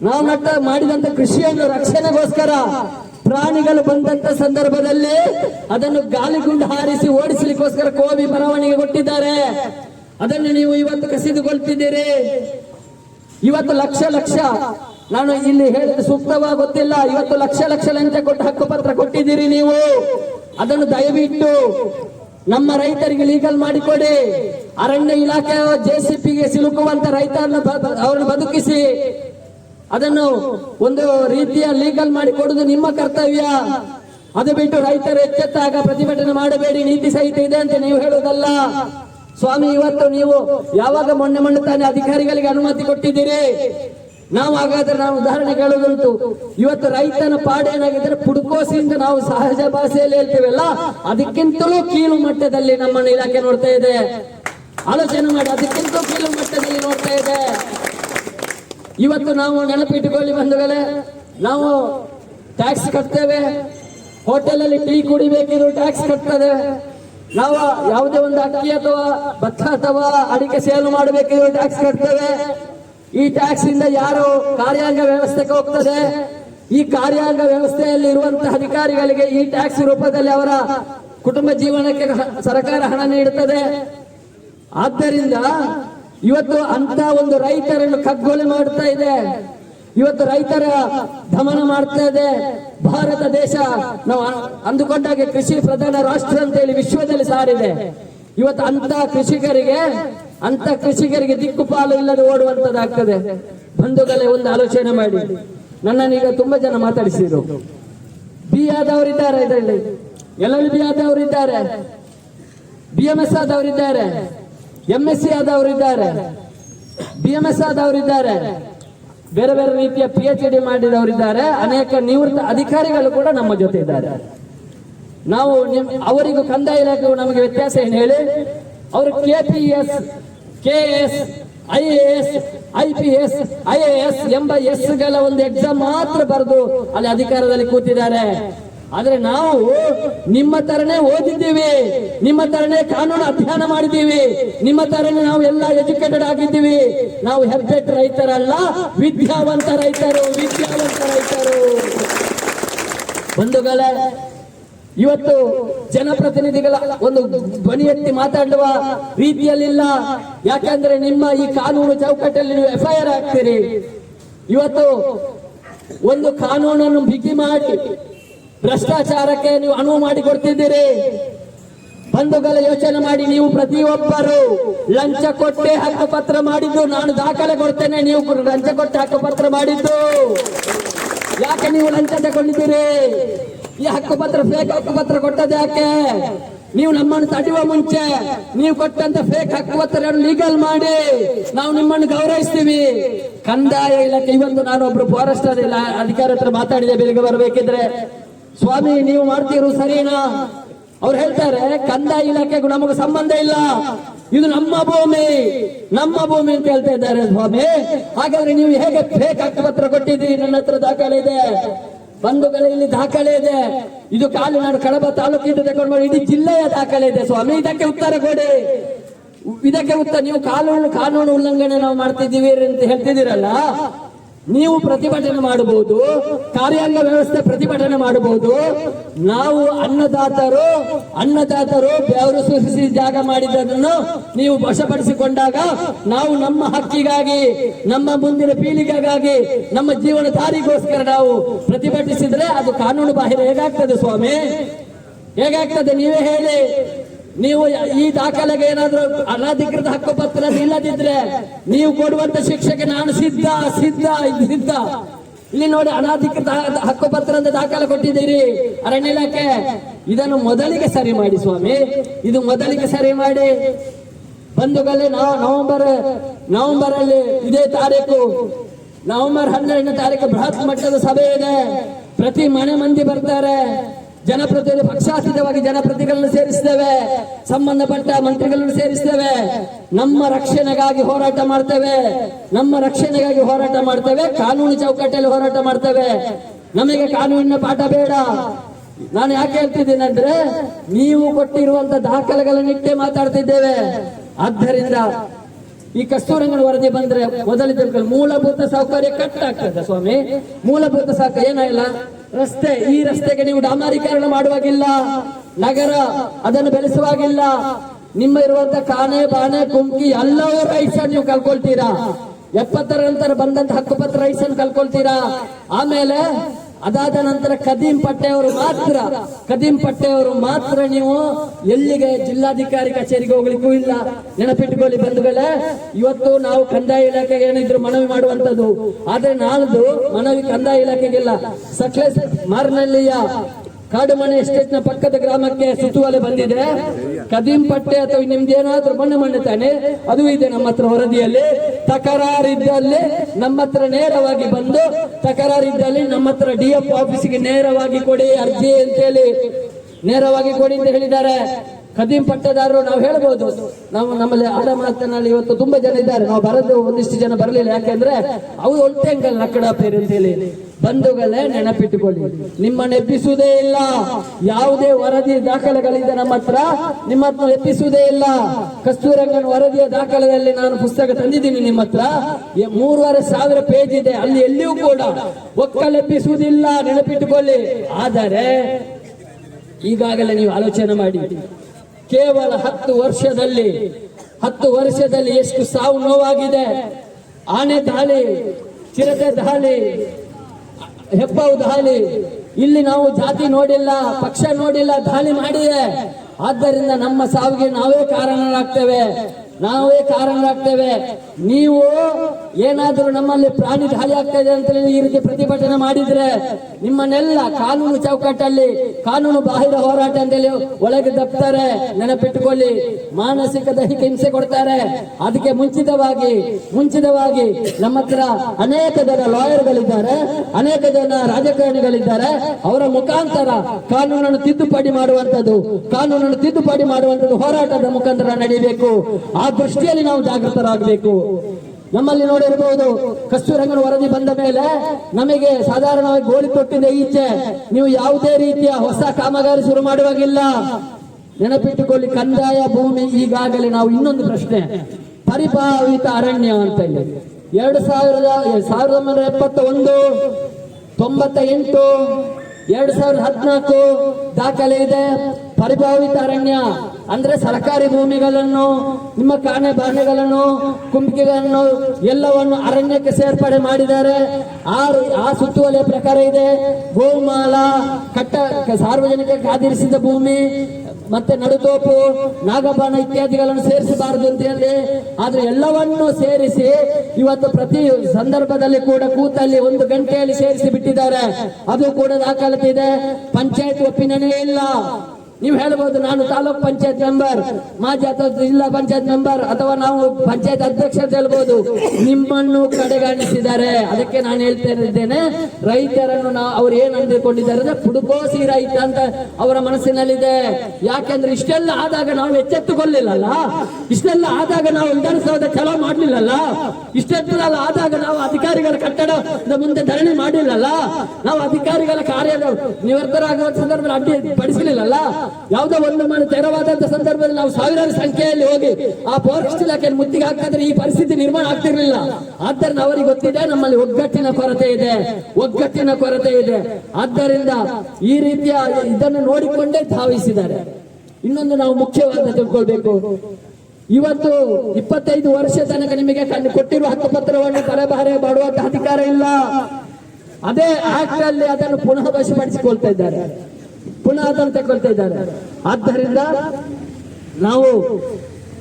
ನಾವು ನಟ್ಟ ಮಾಡಿದಂತ ಕೃಷಿಯನ್ನು ರಕ್ಷಣೆಗೋಸ್ಕರ ಪ್ರಾಣಿಗಳು ಬಂದಂತ ಸಂದರ್ಭದಲ್ಲಿ ಅದನ್ನು ಗಾಳಿಗುಂಡು ಹಾರಿಸಿ ಓಡಿಸಲಿಕ್ಕೋಸ್ಕರ ಕೋವಿ ಬರವಣಿಗೆ ಕೊಟ್ಟಿದ್ದಾರೆ. ಅದನ್ನು ನೀವು ಇವತ್ತು ಕಸಿದುಕೊಳ್ತಿದ್ದೀರಿ. ಇವತ್ತು ಲಕ್ಷ ಲಕ್ಷ, ನಾನು ಇಲ್ಲಿ ಹೇಳಿದ ಸೂಕ್ತವಾ ಗೊತ್ತಿಲ್ಲ. ಇವತ್ತು ಲಕ್ಷ ಲಕ್ಷ ಲಂಚ ಕೊಟ್ಟು ಹಕ್ಕುಪತ್ರ ಕೊಟ್ಟಿದ್ದೀರಿ ನೀವು. ಅದನ್ನು ದಯವಿಟ್ಟು ನಮ್ಮ ರೈತರಿಗೆ ಲೀಗಲ್ ಮಾಡಿಕೊಡಿ ಅರಣ್ಯ ಇಲಾಖೆ ಜೆಸಿಪಿಗೆ ಸಿಲುಕುವಂತ ರೈತರನ್ನ ಅವ್ರನ್ನ ಬದುಕಿಸಿ. ಅದನ್ನು ಒಂದು ರೀತಿಯ ಲೀಗಲ್ ಮಾಡಿ ಕೊಡುವುದು ನಿಮ್ಮ ಕರ್ತವ್ಯ. ಅದು ಬಿಟ್ಟು ರೈತರು ಎಚ್ಚೆತ್ತಾಗ ಪ್ರತಿಭಟನೆ ಮಾಡಬೇಡಿ. ನೀತಿ ಸಹಿತ ಇದೆ ಅಂತ ನೀವು ಹೇಳುವುದಲ್ಲ. ಸ್ವಾಮಿ, ಇವತ್ತು ನೀವು ಯಾವಾಗ ಮೊನ್ನೆ ಮೊನ್ನೆ ತಾನೇ ಅಧಿಕಾರಿಗಳಿಗೆ ಅನುಮತಿ ಕೊಟ್ಟಿದ್ದೀರಿ? ನಾವು ಹಾಗಾದ್ರೆ ನಾವು ಉದಾಹರಣೆ ಕೇಳೋದುಂಟು ಇವತ್ತು ರೈತನ ಪಾಡೇನಾಗಿದ್ರೆ ಪುಡುಕೋಸಿಯಿಂದ ನಾವು ಸಹಜ ಭಾಷೆಯಲ್ಲಿ ಹೇಳ್ತೇವಲ್ಲ ಅದಕ್ಕಿಂತಲೂ ಕೀಳು ಮಟ್ಟದಲ್ಲಿ ನಮ್ಮನ್ನು ಇಲಾಖೆ ನೋಡ್ತಾ ಇದೆ. ಆಲೋಚನೆ ಮಾಡಿ, ಅದಕ್ಕಿಂತಲೂ ಕೀಳು ಮಟ್ಟದಲ್ಲಿ ನೋಡ್ತಾ ಇದೆ. ಇವತ್ತು ನಾವು ನೆನಪಿಟ್ಟುಕೊಳ್ಳಿ ಬಂಧುಗಳೇ, ನಾವು ಟ್ಯಾಕ್ಸ್ ಕಟ್ತೇವೆ. ಹೋಟೆಲಲ್ಲಿ ಟೀ ಕುಡಿಬೇಕಿದ್ರು ಟ್ಯಾಕ್ಸ್ ಕಟ್ತದೆ. ನಾವು ಯಾವುದೇ ಒಂದು ಅಕ್ಕಿ ಅಥವಾ ಭತ್ತ ಅಥವಾ ಅಡಿಕೆ ಸೇಲ್ ಮಾಡಬೇಕಿದ್ರು ಟ್ಯಾಕ್ಸ್ ಕಟ್ತೇವೆ. ಈ ಟ್ಯಾಕ್ಸ್ ಇಂದ ಯಾರು ಕಾರ್ಯಾಂಗ ವ್ಯವಸ್ಥೆಗೆ ಹೋಗ್ತದೆ? ಈ ಕಾರ್ಯಾಂಗ ವ್ಯವಸ್ಥೆಯಲ್ಲಿ ಇರುವಂತಹ ಅಧಿಕಾರಿಗಳಿಗೆ ಈ ಟ್ಯಾಕ್ಸ್ ರೂಪದಲ್ಲಿ ಅವರ ಕುಟುಂಬ ಜೀವನಕ್ಕೆ ಸರ್ಕಾರ ಹಣ ನೀಡುತ್ತದೆ. ಆದ್ದರಿಂದ ಇವತ್ತು ಅಂತ ಒಂದು ರೈತರನ್ನು ಕಗ್ಗೊಲೆ ಮಾಡ್ತಾ ಇದೆ. ಇವತ್ತು ರೈತರ ದಮನ ಮಾಡ್ತಾ ಇದೆ. ಭಾರತ ದೇಶ ನಾವು ಅಂದುಕೊಂಡಾಗೆ ಕೃಷಿ ಪ್ರಧಾನ ರಾಷ್ಟ್ರ ಅಂತ ಹೇಳಿ ವಿಶ್ವದಲ್ಲಿ ಸಾರಿದೆ. ಇವತ್ತು ಅಂತ ಕೃಷಿಕರಿಗೆ ಅಂತ ಕೃಷಿಕರಿಗೆ ದಿಕ್ಕುಪಾಲು ಇಲ್ಲದೆ ಓಡುವಂತದ್ದಾಗ್ತದೆ ಬಂಧುಗಳೇ ಒಂದು ಆಲೋಚನೆ ಮಾಡಿ. ನನ್ನನ್ನೀಗ ತುಂಬಾ ಜನ ಮಾತಾಡಿಸಿದ್ರು. ಬಿ ಆದವರಿದ್ದಾರೆ ಇದರಲ್ಲಿ. ಎಲ್ ಎಲ್ ಬಿ ಆದವರಿದ್ದಾರೆ ಬಿ ಎಂ ಎಸ್ ಆದವರಿದ್ದಾರೆ ಎಂ ಎಸ್ ಸಿ ಆದವರಿದ್ದಾರೆ ಬಿ ಎಂ ಎಸ್ ಆದವರಿದ್ದಾರೆ ಬೇರೆ ಬೇರೆ ರೀತಿಯ ಪಿ ಎಚ್ ಡಿ ಮಾಡಿದವರಿದ್ದಾರೆ ಅನೇಕ ನಿವೃತ್ತ ಅಧಿಕಾರಿಗಳು ಕೂಡ ನಮ್ಮ ಜೊತೆ ಇದ್ದಾರೆ. ನಾವು ನಿಮ್ ಅವರಿಗೂ ಕಂದಾಯ ಇಲಾಖೆಗೂ ನಮಗೆ ವ್ಯತ್ಯಾಸ ಏನು ಹೇಳಿ? ಅವರು K P S K S I A S I P S I A S ಎಂಬ ಎಸ್ಗಳ ಒಂದು ಎಕ್ಸಾಮ್ ಮಾತ್ರ ಬರೆದು ಅಲ್ಲಿ ಅಧಿಕಾರದಲ್ಲಿ ಕೂತಿದ್ದಾರೆ. ಆದ್ರೆ ನಾವು ನಿಮ್ಮ ತರನೇ ಓದಿದ್ದೀವಿ, ನಿಮ್ಮ ತರನೇ ಕಾನೂನು ಅಧ್ಯಯನ ಮಾಡಿದ್ದೀವಿ, ನಿಮ್ಮ ತರನೇ ನಾವು ಎಲ್ಲ ಎಜುಕೇಟೆಡ್ ಆಗಿದ್ದೀವಿ. ನಾವು ಹೆಬ್ಬೆಟ್ ರೈತರಲ್ಲ, ವಿದ್ಯಾವಂತ ರೈತರು ವಿದ್ಯಾವಂತ ರೈತರು. ಬಂಧುಗಳೇ ಇವತ್ತು ಜನಪ್ರತಿನಿಧಿಗಳ ಒಂದು ಧ್ವನಿ ಎತ್ತಿ ಮಾತಾಡುವ ರೀತಿಯಲ್ಲಿಲ್ಲ. ಯಾಕೆಂದ್ರೆ ನಿಮ್ಮ ಈ ಕಾನೂನು ಚೌಕಟ್ಟಲ್ಲಿ ನೀವು ಎಫ್ಐಆರ್ ಆಗ್ತೀರಿ ಇವತ್ತು ಒಂದು ಕಾನೂನನ್ನು ಬಿಗಿ ಮಾಡಿ ಭ್ರಷ್ಟಾಚಾರಕ್ಕೆ ನೀವು ಅನುವು ಮಾಡಿ ಕೊಡ್ತಿದ್ದೀರಿ ಬಂಧುಗಳ ಯೋಚನೆ ಮಾಡಿ ನೀವು ಪ್ರತಿಯೊಬ್ಬರು ಲಂಚ ಕೊಟ್ಟೆ ಹಕ್ಕುಪತ್ರ ಮಾಡಿದ್ದು ನಾನು ದಾಖಲೆ ಕೊಡ್ತೇನೆ, ನೀವು ಲಂಚ ಕೊಟ್ಟೆ ಹಕ್ಕುಪತ್ರ ಮಾಡಿದ್ದು. ಯಾಕೆ ನೀವು ಲಂಚ ತಗೊಂಡಿದ್ದೀರಿ? ಈ ಹಕ್ಕುಪತ್ರ ಫೇಕ್ ಹಕ್ಕುಪತ್ರ ಕೊಟ್ಟದ್ದು ಯಾಕೆ? ನೀವು ನಮ್ಮನ್ನು ತಡೆಯುವ ಮುಂಚೆ ನೀವು ಕೊಟ್ಟಂತ ಫೇಕ್ ಹಕ್ಕುಪತ್ರ ಲೀಗಲ್ ಮಾಡಿ ನಾವು ನಿಮ್ಮನ್ನು ಗೌರವಿಸ್ತೀವಿ. ಕಂದಾಯ ಇಲಾಖೆ, ಇವತ್ತು ನಾನು ಒಬ್ರು ಫಾರೆಸ್ಟ್ ಅಧಿಕಾರಿ ಹತ್ರ ಮಾತಾಡಿದೆ, ಬೆಳಿಗ್ಗೆ ಬರಬೇಕಿದ್ರೆ. ಸ್ವಾಮಿ, ನೀವು ಮಾಡ್ತೀರು ಸರಿನಾ? ಅವ್ರು ಹೇಳ್ತಾರೆ, ಕಂದಾಯ ಇಲಾಖೆಗೂ ನಮಗೆ ಸಂಬಂಧ ಇಲ್ಲ. ಇದು ನಮ್ಮ ಭೂಮಿ ನಮ್ಮ ಭೂಮಿ ಅಂತ ಹೇಳ್ತಾ ಇದ್ದಾರೆ ಸ್ವಾಮಿ. ಹಾಗಾದ್ರೆ ನೀವು ಹೇಗೆ ಫೇಕ್ ಹಕ್ಕುಪತ್ರ ಕೊಟ್ಟಿದ್ದೀರಿ? ನನ್ನ ಹತ್ರ ದಾಖಲೆ ಇದೆ. ಬಂಧುಗಳ ಇಲ್ಲಿ ದಾಖಲೆ ಇದೆ. ಇದು ಕಾಲಿನಾಡು ಕಡಬ ತಾಲೂಕಿಂದ ತಗೊಂಡು ಮಾಡಿ ಇಡೀ ಜಿಲ್ಲೆಯ ದಾಖಲೆ ಇದೆ ಸ್ವಾಮಿ. ಇದಕ್ಕೆ ಉತ್ತರ ಕೊಡಿ. ಇದಕ್ಕೆ ಉತ್ತರ, ನೀವು ಕಾನೂನು ಕಾನೂನು ಉಲ್ಲಂಘನೆ ನಾವು ಮಾಡ್ತಿದ್ದೀವಿ ಅಂತ ಹೇಳ್ತಿದ್ದೀರಲ್ಲ? ನೀವು ಪ್ರತಿಭಟನೆ ಮಾಡಬಹುದು, ಕಾರ್ಯಾಂಗ ವ್ಯವಸ್ಥೆ ಪ್ರತಿಭಟನೆ ಮಾಡಬಹುದು. ನಾವು ಅನ್ನದಾತರು ಅನ್ನದಾತರು ಬೆವರು ಸೂಚಿಸಿ ಜಾಗ ಮಾಡಿದ್ದನ್ನು ನೀವು ವಶಪಡಿಸಿಕೊಂಡಾಗ ನಾವು ನಮ್ಮ ಹಕ್ಕಿಗಾಗಿ, ನಮ್ಮ ಮುಂದಿನ ಪೀಳಿಗೆಗಾಗಿ, ನಮ್ಮ ಜೀವನ ದಾರಿಗೋಸ್ಕರ ನಾವು ಪ್ರತಿಭಟಿಸಿದ್ರೆ ಅದು ಕಾನೂನು ಬಾಹಿರ ಹೇಗಾಗ್ತದೆ ಸ್ವಾಮಿ? ಹೇಗಾಗ್ತದೆ? ನೀವೇ ಹೇಳಿ. ನೀವು ಈ ದಾಖಲೆಗೆ ಏನಾದ್ರೂ ಅನಧಿಕೃತ ಹಕ್ಕುಪತ್ರ ಇಲ್ಲದಿದ್ರೆ ನೀವು ಕೊಡುವಂತ ಶಿಕ್ಷೆಗೆ ನಾನು ಸಿದ್ಧ ಸಿದ್ಧ ಸಿದ್ಧ. ಇಲ್ಲಿ ನೋಡಿ ಅನಧಿಕೃತ ಹಕ್ಕುಪತ್ರ ಅಂತ ದಾಖಲೆ ಕೊಟ್ಟಿದ್ದೀರಿ. ಅರಣ್ಯ ಇಲಾಖೆ, ಇದನ್ನು ಮೊದಲಿಗೆ ಸರಿ ಮಾಡಿ ಸ್ವಾಮಿ. ಇದು ಮೊದಲಿಗೆ ಸರಿ ಮಾಡಿ. ಬಂಧುಗಳೇ ನಾವು ನವೆಂಬರ್ ನವೆಂಬರ್ ಅಲ್ಲಿ ಇದೇ ತಾರೀಕು. ನವೆಂಬರ್ ಹನ್ನೆರಡನೇ ತಾರೀಕು ಬೃಹತ್ ಮಟ್ಟದ ಸಭೆ ಇದೆ. ಪ್ರತಿ ಮನೆ ಮಂದಿ ಬರ್ತಾರೆ. ಜನಪ್ರತಿನಿಧಿ ಪಕ್ಷಾತೀತವಾಗಿ ಜನಪ್ರತಿಗಳನ್ನು ಸೇರಿಸ್ತೇವೆ, ಸಂಬಂಧಪಟ್ಟ ಮಂತ್ರಿಗಳನ್ನು ಸೇರಿಸ್ತೇವೆ, ನಮ್ಮ ರಕ್ಷಣೆಗಾಗಿ ಹೋರಾಟ ಮಾಡ್ತೇವೆ, ನಮ್ಮ ರಕ್ಷಣೆಗಾಗಿ ಹೋರಾಟ ಮಾಡ್ತೇವೆ, ಕಾನೂನು ಚೌಕಟ್ಟಲ್ಲಿ ಹೋರಾಟ ಮಾಡ್ತೇವೆ. ನಮಗೆ ಕಾನೂನಿನ ಪಾಠ ಬೇಡ. ನಾನು ಯಾಕೆ ಹೇಳ್ತಿದ್ದೀನಿ ಅಂದ್ರೆ, ನೀವು ಕೊಟ್ಟಿರುವಂತ ದಾಖಲೆಗಳನ್ನಿಟ್ಟೇ ಮಾತಾಡ್ತಿದ್ದೇವೆ. ಆದ್ದರಿಂದ ಈ ಕಸ್ತೂರಂಗನ ವರದಿ ಬಂದ್ರೆ ಮೊದಲಿದ್ದ ಮೂಲಭೂತ ಸೌಕರ್ಯ ಕಟ್ ಆಗ್ತದೆ ಸ್ವಾಮಿ. ಮೂಲಭೂತ ಸೌಕರ್ಯ ಏನಾಗಿಲ್ಲ ರಸ್ತೆ, ಈ ರಸ್ತೆಗೆ ನೀವು ಡಾಮಾರೀಕರಣ ಮಾಡುವಾಗಿಲ್ಲ. ನಗರ ಅದನ್ನು ಬೆಳೆಸುವಾಗಿಲ್ಲ. ನಿಮ್ಮ ಇರುವಂತ ಕಾನೆ ಬಾಣೆ ಕುಂಕಿ ಎಲ್ಲವೂ ರೈಟ್ಸ್ ನೀವು ಕಲ್ಕೊಳ್ತೀರಾ? ಎಪ್ಪತ್ತರ ನಂತರ ಬಂದಂತ ಹಕ್ಕುಪತ್ರ ರೈಟ್ಸ್ ಕಲ್ಕೊಳ್ತೀರಾ? ಆಮೇಲೆ ಅದಾದ ನಂತರ ಕದೀಂ ಪಟ್ಟೆಯವರು ಮಾತ್ರ, ಕದೀಂ ಪಟ್ಟೆಯವರು ಮಾತ್ರ ನೀವು ಎಲ್ಲಿಗೆ ಜಿಲ್ಲಾಧಿಕಾರಿ ಕಚೇರಿಗೆ ಹೋಗ್ಲಿಕ್ಕೂ ಇಲ್ಲ. ನೆನಪಿಟ್ಟುಕೊಳ್ಳಿ ಬಂಧುಗಳೇ, ಇವತ್ತು ನಾವು ಕಂದಾಯ ಇಲಾಖೆಗೆ ಏನಿದ್ರು ಮನವಿ ಮಾಡುವಂತದ್ದು ಆದ್ರೆ ನಾಳ್ದು ಮನವಿ ಕಂದಾಯ ಇಲಾಖೆಗಿಲ್ಲ ಸಕ್ಲೇಸ್ ಮಾರ್ನಳ್ಳಿಯ ಕಾಡುಮನೆ ಎಸ್ಟೇಟ್ನ ಪಕ್ಕದ ಗ್ರಾಮಕ್ಕೆ ಸುತ್ತುವಲೆ ಬಂದಿದೆ. ಕದೀಂ ಪಟ್ಟೆ ಅಥವಾ ನಿಮ್ದೇನಾದ್ರೂ ಮಣ್ಣು ಮಣ್ಣು ತಾನೆ ಅದು ಇದೆ ನಮ್ಮ ಹತ್ರ ವರದಿಯಲ್ಲಿ. ತಕರಾರಿದ್ದಲ್ಲಿ ನಮ್ಮ ಹತ್ರ ನೇರವಾಗಿ ಬಂದು, ತಕರಾರಿದ್ದಲ್ಲಿ ನಮ್ಮ ಹತ್ರ ಡಿ ಎಫ್ ಆಫೀಸಿಗೆ ನೇರವಾಗಿ ಕೊಡಿ, ಅರ್ಜಿ ಅಂತೇಳಿ. ನೇರವಾಗಿ ಕೊಡಿ ಅಂತ ಹೇಳಿದ್ದಾರೆ. ಕದೀಂ ಪಟ್ಟೆದಾರರು ನಾವು ಹೇಳ್ಬೋದು. ನಾವು ನಮ್ಮಲ್ಲಿ ಆಡಮಾತನಲ್ಲಿ ಇವತ್ತು ತುಂಬಾ ಜನ ಇದ್ದಾರೆ. ನಾವು ಬರದು ಒಂದಿಷ್ಟು ಜನ ಬರಲಿಲ್ಲ. ಯಾಕೆಂದ್ರೆ ಅವ್ರು ಒಳ್ತೆಂಗಲ್ ನಕ್ಕಡ ಅಂತ ಅಂತೇಳಿ. ಬಂಧುಗಳೇ ನೆನಪಿಟ್ಟುಕೊಳ್ಳಿ. ನಿಮ್ಮನ್ನು ಎಬ್ಬಿಸುವುದೇ ಇಲ್ಲ. ಯಾವುದೇ ವರದಿ ದಾಖಲೆಗಳಿದೆ ನಮ್ಮ ಹತ್ರ ನಿಮ್ಮ ಹತ್ರ ಎಬ್ಬಿಸುವುದೇ ಇಲ್ಲ. ಕಸ್ತೂರಂಗನ್ ವರದಿಯ ದಾಖಲೆಯಲ್ಲಿ ನಾನು ಪುಸ್ತಕ ತಂದಿದ್ದೀನಿ ನಿಮ್ಮ ಹತ್ರ. ಮೂರುವರೆ ಸಾವಿರ ಪೇಜ್ ಇದೆ. ಅಲ್ಲಿ ಎಲ್ಲಿಯೂ ಕೂಡ ಒಕ್ಕಲೆಬ್ಬಿಸುವುದಿಲ್ಲ. ನೆನಪಿಟ್ಟುಕೊಳ್ಳಿ. ಆದರೆ ಈಗಾಗಲೇ ನೀವು ಆಲೋಚನೆ ಮಾಡಿ. ಕೇವಲ ಹತ್ತು ವರ್ಷದಲ್ಲಿ ಹತ್ತು ವರ್ಷದಲ್ಲಿ ಎಷ್ಟು ಸಾವು ನೋವಾಗಿದೆ. ಆನೆ ದಾಳಿ, ಚಿರತೆ ದಾಳಿ ಹೆಬ್ಬಾವು ದಾಳಿ ಇಲ್ಲಿ ನಾವು ಜಾತಿ ನೋಡಿಲ್ಲ, ಪಕ್ಷ ನೋಡಿಲ್ಲ, ದಾಳಿ ಮಾಡಿದೆ. ಆದ್ದರಿಂದ ನಮ್ಮ ಸಾವಿಗೆ ನಾವೇ ಕಾರಣರಾಗ್ತೇವೆ. ನಾವೇ ಕಾರಣರಾಗ್ತೇವೆ. ನೀವು ಏನಾದರೂ ನಮ್ಮಲ್ಲಿ ಪ್ರಾಣಿ ದಾಳಿ ಆಗ್ತಾ ಇದೆ ಅಂತ ಈ ರೀತಿ ಪ್ರತಿಭಟನೆ ಮಾಡಿದ್ರೆ ನಿಮ್ಮನ್ನೆಲ್ಲ ಕಾನೂನು ಚೌಕಟ್ಟಲ್ಲಿ, ಕಾನೂನು ಬಾಹಿರ ಹೋರಾಟ ಅಂತೇಳಿ ಒಳಗೆ ದಪ್ತಾರೆ, ನೆನಪಿಟ್ಟುಕೊಳ್ಳಿ. ಮಾನಸಿಕ ದೈಹಿಕ ಹಿಂಸೆ ಕೊಡ್ತಾರೆ. ಅದಕ್ಕೆ ಮುಂಚಿತವಾಗಿ ಮುಂಚಿತವಾಗಿ ನಮ್ಮ ಹತ್ರ ಅನೇಕ ಜನ ಲಾಯರ್ಗಳಿದ್ದಾರೆ ಅನೇಕ ಜನ ರಾಜಕಾರಣಿಗಳಿದ್ದಾರೆ. ಅವರ ಮುಖಾಂತರ ಕಾನೂನನ್ನು ತಿದ್ದುಪಡಿ ಮಾಡುವಂತದ್ದು ಕಾನೂನನ್ನು ತಿದ್ದುಪಡಿ ಮಾಡುವಂತದ್ದು ಹೋರಾಟದ ಮುಖಾಂತರ ನಡೀಬೇಕು ದೃಷ್ಟಿಯಲ್ಲಿ ನಾವು ಜಾಗೃತರಾಗಬೇಕು. ನಮ್ಮಲ್ಲಿ ನೋಡಿರಬಹುದು ಕಸ್ತೂರಂಗನ ವರದಿ ಬಂದ ಮೇಲೆ ನಮಗೆ ಸಾಧಾರಣವಾಗಿ ಗೋಳಿ ತೊಟ್ಟಿದೆ ಈಚೆ ನೀವು ಯಾವುದೇ ರೀತಿಯ ಹೊಸ ಕಾಮಗಾರಿ ಶುರು ಮಾಡುವಾಗಿಲ್ಲ ನೆನಪಿಟ್ಟುಕೊಳ್ಳಿ, ಕಂದಾಯ ಭೂಮಿ ಈಗಾಗಲೇ ನಾವು ಇನ್ನೊಂದು ಪ್ರಶ್ನೆ ಪರಿಭಾವಿತ ಅರಣ್ಯ ಅಂತ ಹೇಳಿ. ಎರಡು ಸಾವಿರದ ಸಾವಿರದ ಒಂಬೈನೂರ ಎಪ್ಪತ್ತ ಒಂದು ತೊಂಬತ್ತ ಎಂಟು ಎರಡ್ ಸಾವಿರದ ಹದಿನಾಲ್ಕು ದಾಖಲೆ ಇದೆ. ಪರಿಭಾವಿತ ಅರಣ್ಯ, ಅಂದ್ರೆ ಸರ್ಕಾರಿ ಭೂಮಿಗಳನ್ನು, ನಿಮ್ಮ ಕಾಣೆ ಬಾಣೆಗಳನ್ನು ಕುಂಬಿಕೆಗಳನ್ನು ಎಲ್ಲವನ್ನು ಅರಣ್ಯಕ್ಕೆ ಸೇರ್ಪಡೆ ಮಾಡಿದ್ದಾರೆ. ಆ ಆ ಸುತ್ತುವಳಿಯ ಪ್ರಕಾರ ಇದೆ. ಗೋಮಾಲ ಕಟ್ಟ ಸಾರ್ವಜನಿಕ ಆಧರಿಸಿದ ಭೂಮಿ ಮತ್ತೆ ನಡುತೋಪು ನಾಗಬಾಣ ಇತ್ಯಾದಿಗಳನ್ನು ಸೇರಿಸಬಾರದು ಅಂತ ಹೇಳಿ, ಆದ್ರೆ ಎಲ್ಲವನ್ನೂ ಸೇರಿಸಿ ಇವತ್ತು ಪ್ರತಿ ಸಂದರ್ಭದಲ್ಲಿ ಕೂಡ ಕೂತಲ್ಲಿ ಒಂದು ಗಂಟೆಯಲ್ಲಿ ಸೇರಿಸಿ ಬಿಟ್ಟಿದ್ದಾರೆ. ಅದು ಕೂಡ ದಾಖಲಾತಿ ಇದೆ ಪಂಚಾಯತ್ ಒಪ್ಪಿನೇ ಇಲ್ಲ. ನೀವು ಹೇಳ್ಬೋದು ನಾನು ತಾಲೂಕ್ ಪಂಚಾಯತ್ ಮೆಂಬರ್ ಮಾಜಿ ಅಥವಾ ಜಿಲ್ಲಾ ಪಂಚಾಯತ್ ಮೆಂಬರ್ ಅಥವಾ ನಾವು ಪಂಚಾಯತ್ ಅಧ್ಯಕ್ಷ ಅಂತ ಹೇಳ್ಬೋದು. ನಿಮ್ಮನ್ನು ಕಡೆಗಣಿಸಿದ್ದಾರೆ. ಅದಕ್ಕೆ ನಾನು ಹೇಳ್ತಾ ಇದ್ದೇನೆ, ರೈತರನ್ನು ನಾವು ಅವ್ರು ಏನ್ ಅಂದುಕೊಂಡಿದ್ದಾರೆ ಅಂದ್ರೆ ಪುಡುಕೋಸಿ ರೈತ ಅಂತ ಅವರ ಮನಸ್ಸಿನಲ್ಲಿದೆ. ಯಾಕೆಂದ್ರೆ ಇಷ್ಟೆಲ್ಲ ಆದಾಗ ನಾವು ಎಚ್ಚೆತ್ತುಕೊಳ್ಳಿಲ್ಲಲ್ಲ? ಇಷ್ಟೆಲ್ಲ ಆದಾಗ ನಾವು ವಿಧಾನಸೌಧ ಚಲೋ ಮಾಡ್ಲಿಲ್ಲಲ್ಲ? ಇಷ್ಟೆಲ್ಲ ಆದಾಗ ನಾವು ಅಧಿಕಾರಿಗಳ ಕಟ್ಟಡದ ಮುಂದೆ ಧರಣಿ ಮಾಡಿಲ್ಲಲ್ಲ? ನಾವು ಅಧಿಕಾರಿಗಳ ಕಾರ್ಯ ನಿವೃತ್ತರಾಗುವ ಸಂದರ್ಭದಲ್ಲಿ ಅಡ್ಡಿ ಪಡಿಸಲಿಲ್ಲಲ್ಲ? ಯಾವುದೋ ಒಂದು ಮನೆ ತೆರವಾದಂತ ಸಂದರ್ಭದಲ್ಲಿ ನಾವು ಸಾವಿರಾರು ಸಂಖ್ಯೆಯಲ್ಲಿ ಹೋಗಿ ಆ ಪೋರ್ಟ್ ಇಲಾಖೆ ಮುತ್ತಿಗೆ ಹಾಕಿದ್ರೆ ಈ ಪರಿಸ್ಥಿತಿ ನಿರ್ಮಾಣ ಆಗ್ತಿರ್ಲಿಲ್ಲ. ಆದ್ದರಿಂದ ಅವರಿಗೆ ಗೊತ್ತಿದೆ, ನಮ್ಮಲ್ಲಿ ಒಗ್ಗಟ್ಟಿನ ಕೊರತೆ ಇದೆ, ಒಗ್ಗಟ್ಟಿನ ಕೊರತೆ ಇದೆ. ಆದ್ದರಿಂದ ಈ ರೀತಿಯ ಇದನ್ನು ನೋಡಿಕೊಂಡೇ ಧಾವಿಸಿದ್ದಾರೆ. ಇನ್ನೊಂದು ನಾವು ಮುಖ್ಯವಾದ ತಿಳ್ಕೊಳ್ಬೇಕು. ಇವತ್ತು ಇಪ್ಪತ್ತೈದು ವರ್ಷ ತನಕ ನಿಮಗೆ ಕಣ್ಣು ಕೊಟ್ಟಿರುವ ಹಕ್ಕುಪತ್ರವನ್ನು ತಲೆಬಾರೆ ಮಾಡುವಂತ ಅಧಿಕಾರ ಇಲ್ಲ. ಅದೇ ಆಕ್ಟ್ ಅಲ್ಲಿ ಅದನ್ನು ಪುನಃ ವಶಪಡಿಸಿಕೊಳ್ತಾ ಇದ್ದಾರೆ. ಪುನಃ ಅದನ್ನು ತಗೊಳ್ತಾ ಇದ್ದಾರೆ. ಆದ್ದರಿಂದ ನಾವು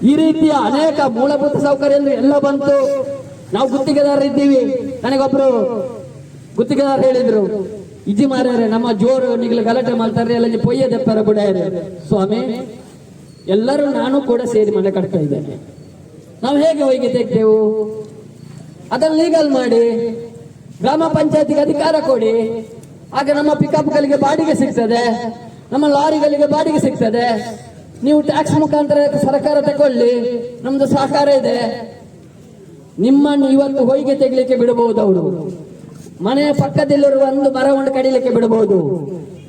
ಈ ರೀತಿಯ ಅನೇಕ ಮೂಲಭೂತ ಸೌಕರ್ಯ ಎಲ್ಲ ಬಂತು. ನಾವು ಗುತ್ತಿಗೆದಾರರಿದ್ದೀವಿ ನನಗೊಬ್ರು ಗುತ್ತಿಗೆದಾರ ಹೇಳಿದ್ರು ಇಜ್ಜಿ ಮಾರ್ಯಾರೆ ನಮ್ಮ ಜೋರು ನಿಗ್ಲು ಗಲಾಟೆ ಮಾಡ್ತಾರೆ, ಎಲ್ಲ ಪೊಯ್ಯ ದೆಪ್ಪರ ಇದೆ ಸ್ವಾಮಿ, ಎಲ್ಲರೂ ನಾನು ಕೂಡ ಸೇರಿ ಮನೆ ಕಟ್ತಾ ಇದ್ದೇನೆ. ನಾವು ಹೇಗೆ ಹೋಗಿ ತೆಗ್ತೇವು ಅದನ್ನು ಲೀಗಲ್ ಮಾಡಿ, ಗ್ರಾಮ ಪಂಚಾಯತಿಗೆ ಅಧಿಕಾರ ಕೊಡಿ ಆಗ ನಮ್ಮ ಪಿಕಪ್ಗಳಿಗೆ ಬಾಡಿಗೆ ಸಿಗ್ತದೆ, ನಮ್ಮ ಲಾರಿಗಳಿಗೆ ಬಾಡಿಗೆ ಸಿಗ್ತದೆ. ನೀವು ಟ್ಯಾಕ್ಸ್ ಮುಖಾಂತರ ಸರ್ಕಾರ ತಗೊಳ್ಳಿ ನಮ್ದು ಸಹಕಾರ ಇದೆ. ನಿಮ್ಮನ್ನು ಇವತ್ತು ಹೊಯ್ಗೆ ತೆಗಲಿಕ್ಕೆ ಬಿಡಬಹುದು ಅವರು. ಮನೆಯ ಪಕ್ಕದಲ್ಲಿರುವ ಒಂದು ಮರವನ್ನು ಕಡಿಲಿಕ್ಕೆ ಬಿಡಬಹುದು.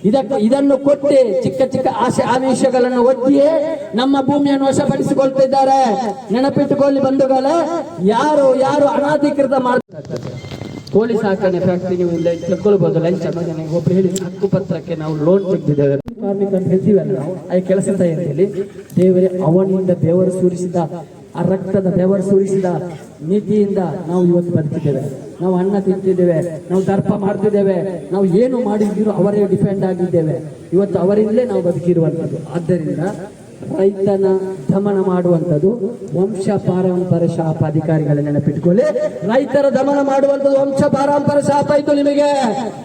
ಇದಕ್ಕೆ, ಇದನ್ನು ಕೊಟ್ಟು ಚಿಕ್ಕ ಚಿಕ್ಕ ಆಸೆ ಆಮಿಷಗಳನ್ನು ಒತ್ತಿಯೇ ನಮ್ಮ ಭೂಮಿಯನ್ನು ವಶಪಡಿಸಿಕೊಳ್ತಿದ್ದಾರೆ ನೆನಪಿಟ್ಟುಕೊಳ್ಳಿ ಬಂಧುಗಳೇ, ಯಾರು ಯಾರು ಅನಾಧಿಕೃತ ಮಾಡ್ತಾರೆ ಕೋಳಿ ಸಾಕಣೆ ಫ್ಯಾಕ್ಟರಿ ನೀವು ಇಲ್ಲ ತಿಳ್ಕೊಳ್ಬಹುದು ಲಂಚ ನನಗೆ ಒಬ್ರು ಹೇಳಿ ಹಕ್ಕು ಪತ್ರಕ್ಕೆ ನಾವು ಲೋನ್ ತೆಗೆದಿದ್ದೇವೆ. ಕಾರ್ಮಿಕ ಹೇಳ್ತೀವಲ್ಲ ನಾವು ಆ ಕೆಲಸ ತಯಾರಿಯಲ್ಲಿ ದೇವರೇ, ಅವನಿಂದ ಬೆವರು ಸುರಿಸಿದ, ಆ ರಕ್ತದ ಬೆವರು ಸುರಿಸಿದ ನೀತಿಯಿಂದ ನಾವು ಇವತ್ತು ಬದುಕಿದ್ದೇವೆ. ನಾವು ಅನ್ನ ತಿಂತಿದ್ದೇವೆ, ನಾವು ದರ್ಪ ಮಾಡ್ತಿದ್ದೇವೆ ನಾವು ಏನು ಮಾಡಿದ್ರು ಅವರೇ ಡಿಪೆಂಡ್ ಆಗಿದ್ದೇವೆ. ಇವತ್ತು ಅವರಿಂದಲೇ ನಾವು ಬದುಕಿರುವಂಥದ್ದು. ಆದ್ದರಿಂದ ರೈತನ ದಮನ ಮಾಡುವಂಥದ್ದು ವಂಶ ಪಾರಂಪರ ಶಾಪ ಅಧಿಕಾರಿಗಳ ನೆನಪಿಟ್ಕೊಳ್ಳಿ. ರೈತರ ದಮನ ಮಾಡುವಂಥದ್ದು ವಂಶ ಪಾರಂಪರ ಶಾಪ ಆಯಿತು ನಿಮಗೆ.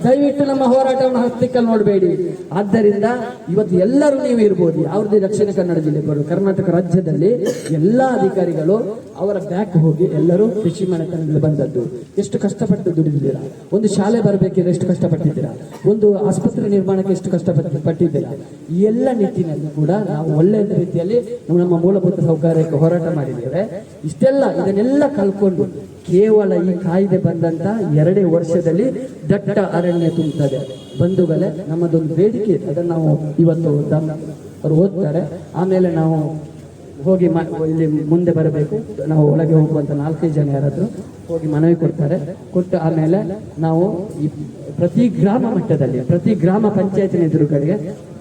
ದಯವಿಟ್ಟು ನಮ್ಮ ಹೋರಾಟವನ್ನು ಹತ್ತಿಕ್ಕಲ್ಲಿ ನೋಡಬೇಡಿ. ಆದ್ದರಿಂದ ಇವತ್ತು ಎಲ್ಲರೂ ನೀವು ಇರ್ಬೋದು. ಅವ್ರದ್ದು ದಕ್ಷಿಣ ಕನ್ನಡ ಜಿಲ್ಲೆ ಬರು ಕರ್ನಾಟಕ ರಾಜ್ಯದಲ್ಲಿ ಎಲ್ಲ ಅಧಿಕಾರಿಗಳು ಅವರ ಬ್ಯಾಕ್ ಹೋಗಿ ಎಲ್ಲರೂ ಕೃಷಿ ಮನೆತನದಲ್ಲಿ ಬಂದದ್ದು. ಎಷ್ಟು ಕಷ್ಟಪಟ್ಟು ದುಡಿದಿದ್ದೀರಾ? ಒಂದು ಶಾಲೆ ಬರಬೇಕಿದ್ರೆ ಎಷ್ಟು ಕಷ್ಟಪಟ್ಟಿದ್ದೀರಾ? ಒಂದು ಆಸ್ಪತ್ರೆ ನಿರ್ಮಾಣಕ್ಕೆ ಎಷ್ಟು ಕಷ್ಟಪಟ್ಟು ಪಟ್ಟಿದ್ದೀರಾ ಎಲ್ಲ ನಿಟ್ಟಿನಲ್ಲಿ ಕೂಡ ನಾವು ಒಳ್ಳೆಯ ರೀತಿಯಲ್ಲಿ ನಾವು ನಮ್ಮ ಮೂಲಭೂತ ಸೌಕರ್ಯಕ್ಕೆ ಹೋರಾಟ ಮಾಡಿದ್ದೇವೆ. ಇಷ್ಟೆಲ್ಲ ಇದನ್ನೆಲ್ಲ ಕಲ್ಕೊಂಡು ಕೇವಲ ಈ ಕಾಯ್ದೆ ಬಂದಂತ ಎರಡೇ ವರ್ಷದಲ್ಲಿ ದಟ್ಟ ಅರಣ್ಯ ತುಂಬುತ್ತದೆ ಬಂಧುಗಳೇ, ನಮ್ಮದೊಂದು ಬೇಡಿಕೆ ಅದನ್ನು ನಾವು ಇವತ್ತು ಅವರು ಓದ್ತಾರೆ. ಆಮೇಲೆ ನಾವು ಹೋಗಿ ಇಲ್ಲಿ ಮುಂದೆ ಬರಬೇಕು. ನಾವು ಒಳಗೆ ಹೋಗುವಂತ ನಾಲ್ಕೈದು ಜನ ಯಾರಾದ್ರು ಹೋಗಿ ಮನವಿ ಕೊಡ್ತಾರೆ. ಕೊಟ್ಟು ಆಮೇಲೆ ನಾವು ಪ್ರತಿ ಗ್ರಾಮ ಮಟ್ಟದಲ್ಲಿ, ಪ್ರತಿ ಗ್ರಾಮ ಪಂಚಾಯತಿನ ಎದುರುಗಳಿಗೆ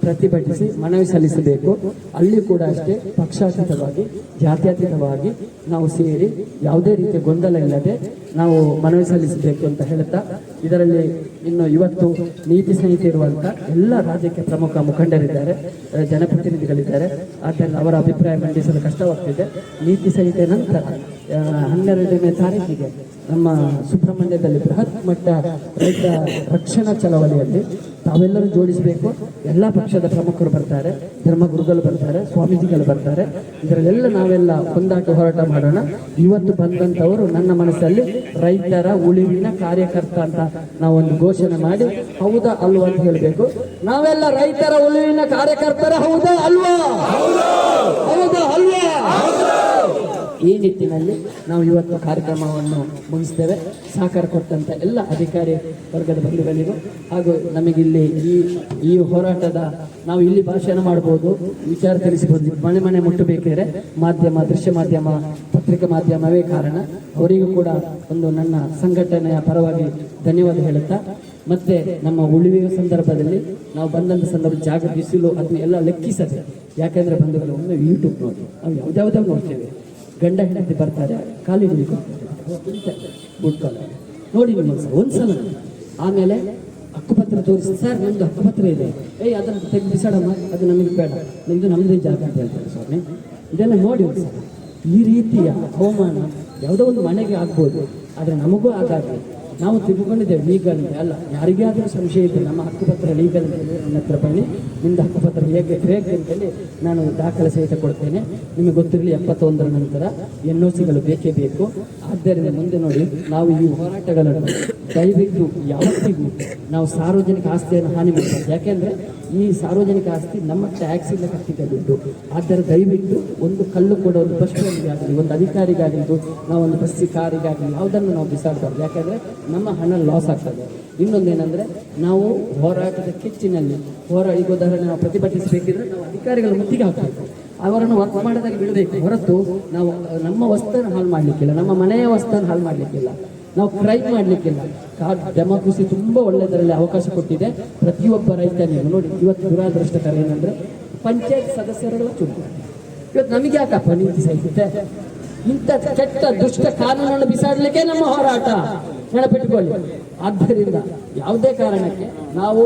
ಪ್ರತಿಭಟಿಸಿ ಮನವಿ ಸಲ್ಲಿಸಬೇಕು. ಅಲ್ಲಿ ಕೂಡ ಅಷ್ಟೇ ಪಕ್ಷಾತೀತವಾಗಿ, ಜಾತ್ಯತೀತವಾಗಿ ನಾವು ಸೇರಿ ಯಾವುದೇ ರೀತಿಯ ಗೊಂದಲ ಇಲ್ಲದೆ ನಾವು ಮನವಿ ಸಲ್ಲಿಸಬೇಕು ಅಂತ ಹೇಳ್ತಾ, ಇದರಲ್ಲಿ ಇನ್ನು ಇವತ್ತು ನೀತಿ ಸಂಹಿತೆ ಇರುವಂತ ಎಲ್ಲ ರಾಜ್ಯಕ್ಕೆ ಪ್ರಮುಖ ಮುಖಂಡರಿದ್ದಾರೆ ಜನಪ್ರತಿನಿಧಿಗಳಿದ್ದಾರೆ. ಆದ್ದರಿಂದ ಅವರ ಅಭಿಪ್ರಾಯ ಮಂಡಿಸಲು ಕಷ್ಟವಾಗ್ತಿದೆ. ನೀತಿ ಸಂಹಿತೆ ನಂತರ ಹನ್ನೆರಡನೇ ತಾರೀಕಿಗೆ ನಮ್ಮ ಸುಬ್ರಹ್ಮಣ್ಯದಲ್ಲಿ ಬೃಹತ್ ಮಟ್ಟ ರೈತ ರಕ್ಷಣಾ ಚಳವಳಿಯಲ್ಲಿ ತಾವೆಲ್ಲರೂ ಜೋಡಿಸಬೇಕು. ಎಲ್ಲ ಪಕ್ಷದ ಪ್ರಮುಖರು ಬರ್ತಾರೆ, ಧರ್ಮಗುರುಗಳು ಬರ್ತಾರೆ, ಸ್ವಾಮೀಜಿಗಳು ಬರ್ತಾರೆ. ಇದರಲ್ಲೆಲ್ಲ ನಾವೆಲ್ಲ ಒಂದಾಟ ಹೋರಾಟ ಮಾಡೋಣ. ಇವತ್ತು ಬಂದಂಥವರು ನನ್ನ ಮನಸ್ಸಲ್ಲಿ ರೈತರ ಉಳಿವಿನ ಕಾರ್ಯಕರ್ತ ಅಂತ ನಾವೊಂದು ಘೋಷಣೆ ಮಾಡಿ, ಹೌದಾ ಅಲ್ವಾ ಅಂತ ಹೇಳಬೇಕು. ನಾವೆಲ್ಲ ರೈತರ ಉಳಿವಿನ ಕಾರ್ಯಕರ್ತರ ಹೌದಾ ಅಲ್ವಾ? ಹೌದಾ ಅಲ್ವಾ? ಈ ನಿಟ್ಟಿನಲ್ಲಿ ನಾವು ಇವತ್ತು ಕಾರ್ಯಕ್ರಮವನ್ನು ಮುಗಿಸ್ತೇವೆ. ಸಹಕಾರ ಕೊಟ್ಟಂಥ ಎಲ್ಲ ಅಧಿಕಾರಿ ವರ್ಗದ ಬಂಧುಗಳಿಗೂ ಹಾಗೂ ನಮಗಿಲ್ಲಿ ಈ ಈ ಹೋರಾಟದ ನಾವು ಇಲ್ಲಿ ಭಾಷಣ ಮಾಡ್ಬೋದು ವಿಚಾರ ತಿಳಿಸಬಹುದು. ಮನೆ ಮನೆ ಮುಟ್ಟಬೇಕಿದ್ರೆ ಮಾಧ್ಯಮ, ದೃಶ್ಯ ಮಾಧ್ಯಮ, ಪತ್ರಿಕಾ ಮಾಧ್ಯಮವೇ ಕಾರಣ. ಅವರಿಗೂ ಕೂಡ ಒಂದು ನನ್ನ ಸಂಘಟನೆಯ ಪರವಾಗಿ ಧನ್ಯವಾದ ಹೇಳುತ್ತಾ, ಮತ್ತೆ ನಮ್ಮ ಉಳಿವಿನ ಸಂದರ್ಭದಲ್ಲಿ ನಾವು ಬಂದಂಥ ಸಂದರ್ಭ ಜಾಗ ಬಿಸಿಲು ಅದನ್ನ ಎಲ್ಲ ಲೆಕ್ಕಿಸದೆ, ಯಾಕಂದ್ರೆ ಬಂಧುಗಳು ಒಂದು ಯೂಟ್ಯೂಬ್ ನೋಡಿ, ನಾವು ಯಾವ್ದಾವ್ದಾಗ ನೋಡ್ತೇವೆ. ಗಂಡ ಹೆಂಡತಿ ಬರ್ತಾರೆ ಖಾಲಿ ಬಿಡ್ಕೊಳ್ಳ ನೋಡಿ ನಿಮ್ಮ ಒಂದ್ಸಲ. ಆಮೇಲೆ ಹಕ್ಕುಪತ್ರ ತೋರಿಸಿ, ಸರ್ ನಮ್ದು ಹಕ್ಕುಪತ್ರ ಇದೆ. ಏಯ್ ಅದನ್ನ ತೆಗೆದು ಬಿಸಾಡಮ್ಮ, ಅದು ನಮಗೆ ಬೇಡ ನಿಮ್ಮದು ನಮ್ಮದೇ ಜಾಗ ಅಂತ ಹೇಳ್ತಾರೆ ಸ್ವಾಮಿ. ಇದೆಲ್ಲ ನೋಡಿ ಒಂದ್ಸಲ ಈ ರೀತಿಯ ಹವಾಮಾನ ಯಾವುದೋ ಒಂದು ಮನೆಗೆ ಆಗ್ಬೋದು, ಆದರೆ ನಮಗೂ ಆಗಾಗಲಿ. ನಾವು ತಿಳ್ಕೊಂಡಿದ್ದೇವೆ ಲೀಗಲ್ ಅಲ್ಲ, ಯಾರಿಗೇ ಆದರೂ ಸಂಶಯ ಇದೆ ನಮ್ಮ ಹಕ್ಕುಪತ್ರ ಲೀಗಲ್ ಅಂತ ಹೇಳಿ ನನ್ನ ಹತ್ರ ಬನ್ನಿ. ಹಕ್ಕುಪತ್ರ ಹೇಗೆ ಹೇಗೆ ಅಂತೇಳಿ ನಾನು ದಾಖಲೆ ಸಹಿತ ಕೊಡ್ತೇನೆ. ನಿಮಗೆ ಗೊತ್ತಿರಲಿ ಎಪ್ಪತ್ತೊಂದರ ನಂತರ ಎನ್ ಒ ಸಿಗಳು ಬೇಕೇ ಬೇಕು. ಆದ್ದರಿಂದ ಮುಂದೆ ನೋಡಿ, ನಾವು ಈ ಹೋರಾಟಗಳನ್ನು ದಯವಿಟ್ಟು ಯಾವತ್ತಿಗೂ ನಾವು ಸಾರ್ವಜನಿಕ ಆಸ್ತಿಯನ್ನು ಹಾನಿ ಮಾಡಬಾರ್ದು. ಯಾಕೆಂದ್ರೆ ಈ ಸಾರ್ವಜನಿಕ ಆಸ್ತಿ ನಮ್ಮ ಟ್ಯಾಕ್ಸ್ ಇಂದ ಕಟ್ಟಿದ ದುಡ್ಡು. ಆದರೆ ದಯವಿಟ್ಟು ಒಂದು ಕಲ್ಲು ಕೂಡ ಒಂದು ಬಸ್ ಸ್ಟ್ಯಾಂಡಿಗಾಗಲಿ ಒಂದು ಅಧಿಕಾರಿಗಾಗಲಿ ನಾವು ಒಂದು ಬಸ್ಸಿ ಕಾರಿಗಾಗಲಿ, ಯಾವುದನ್ನು ನಾವು ಬಿಸಾಡಬಾರ್ದು. ಯಾಕೆಂದರೆ ನಮ್ಮ ಹಣ ಲಾಸ್ ಆಗ್ತದೆ. ಇನ್ನೊಂದೇನೆಂದರೆ ನಾವು ಹೋರಾಟದ ಕಿಚ್ಚಿನಲ್ಲಿ, ಹೋರಾ, ಈಗ ಉದಾಹರಣೆ ನಾವು ಪ್ರತಿಭಟಿಸಬೇಕಿದ್ರೆ ನಾವು ಅಧಿಕಾರಿಗಳ ಮುತ್ತಿಗೆ ಹಾಕಬೇಕು. ಅವರನ್ನು ವರ್ಕ್ ಮಾಡೋದಾಗಿ ಬಿಡಬೇಕು. ಹೊರತು ನಾವು ನಮ್ಮ ವಸ್ತುವನ್ನು ಹಾಳು ಮಾಡಲಿಕ್ಕಿಲ್ಲ, ನಮ್ಮ ಮನೆಯ ವಸ್ತುವನ್ನು ಹಾಳು ಮಾಡಲಿಕ್ಕಿಲ್ಲ. ನಾವು ಕ್ರೈಮ್ ಮಾಡಲಿಕ್ಕಿಲ್ಲ. ಡೆಮೋಕ್ರಸಿ ತುಂಬಾ ಒಳ್ಳೆಯದರಲ್ಲಿ ಅವಕಾಶ ಕೊಟ್ಟಿದೆ. ಪ್ರತಿಯೊಬ್ಬ ರೈತನಿಗೂ ನೋಡಿ, ಇವತ್ತು ದುರಾದೃಷ್ಟಕರ ಏನಂದ್ರೆ ಪಂಚಾಯತ್ ಸದಸ್ಯರುಗಳ ಚುನಾವಣೆ ಇವತ್ತು ನಮಗೆ ಯಾಕಪ್ಪ ನೀತಿ ಸಹಿಸುತ್ತೆ ಇಂಥ ಕೆಟ್ಟ ದುಷ್ಟ ಕಾನೂನನ್ನು ಬಿಸಾಡಲಿಕ್ಕೆ ನಮ್ಮ ಹೋರಾಟ. ನೆನಪಿಟ್ಟುಕೊಳ್ಳಿ ಆದ್ದರಿಂದ ಯಾವುದೇ ಕಾರಣಕ್ಕೆ ನಾವು